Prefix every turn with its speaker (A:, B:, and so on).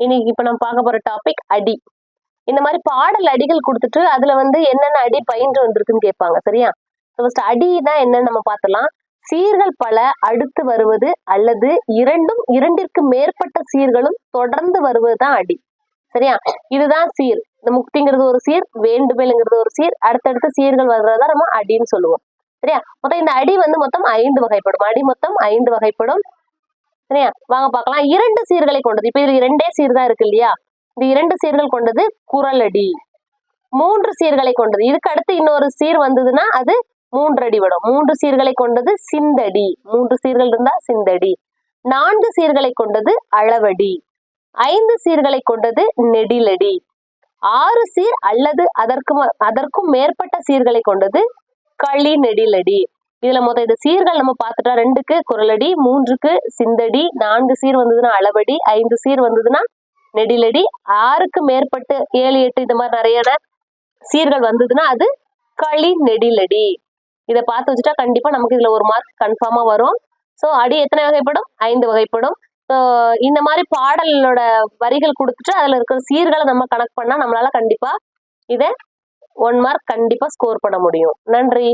A: இன்னைக்கு இப்ப நம்ம பார்க்க போற டாபிக் அடி. இந்த மாதிரி பாடல் அடிகள் கொடுத்துட்டு அதுல வந்து என்னென்ன அடி பயின்று வந்திருக்குன்னு கேட்பாங்க சரியா? ஃபர்ஸ்ட் அடினா என்னன்னு நம்ம பார்த்தலாம் சீர்கள் பல அடுத்து வருவது அல்லது இரண்டும் இரண்டிற்கு மேற்பட்ட சீர்களும் தொடர்ந்து வருவது தான் அடி சரியா? இதுதான் சீர். இந்த முக்திங்கிறது ஒரு சீர் வேண்டுமேலுங்கிறது ஒரு சீர் அடுத்தடுத்து சீர்கள் வர்றதா நம்ம அடின்னு சொல்லுவோம் சரியா? மொத்தம் இந்த அடி வந்து மொத்தம் ஐந்து வகைப்படும். அடி மொத்தம் ஐந்து வகைப்படும். சரியா வாங்க பார்க்கலாம். இரண்டு சீர்களை கொண்டது. இப்ப இதுல இரண்டே சீர் தான் இருக்கு இல்லையா? இந்த இரண்டு சீர்கள் கொண்டது குரலடி. மூன்று சீர்களை கொண்டது. இதுக்கு அடுத்து இன்னொரு சீர் வந்ததுன்னா அது மூன்று அடி மூன்று சீர்களை கொண்டது சிந்தடி. மூன்று சீர்கள் இருந்தா சிந்தடி. நான்கு சீர்களை கொண்டது அளவடி. ஐந்து சீர்களை கொண்டது நெடிலடி. ஆறு சீர் அல்லது அதற்கு அதற்கும் மேற்பட்ட சீர்களை கொண்டது களி நெடிலடி இதுல மொத்தம் இந்த சீர்கள் நம்ம பார்த்துட்டா ரெண்டுக்கு குரலடி மூன்றுக்கு சிந்தடி நான்கு சீர் வந்ததுன்னா அளவடி ஐந்து சீர் வந்ததுன்னா நெடிலடி ஆறுக்கு மேற்பட்டு ஏழு எட்டு இது மாதிரி நிறைய சீர்கள் வந்ததுன்னா அது களி நெடிலடி. இதை பார்த்து வச்சுட்டா கண்டிப்பா நமக்கு இதுல ஒரு மார்க் கன்ஃபார்மா வரும். ஸோ அடி எத்தனை வகைப்படும்? ஐந்து வகைப்படும். ஸோ இந்த மாதிரி பாடலோட வரிகள் கொடுத்துட்டு அதுல இருக்கிற சீர்களை நம்ம கணக்கு பண்ணா நம்மளால கண்டிப்பா இதை ஒன் மார்க் கண்டிப்பா ஸ்கோர் பண்ண முடியும். நன்றி.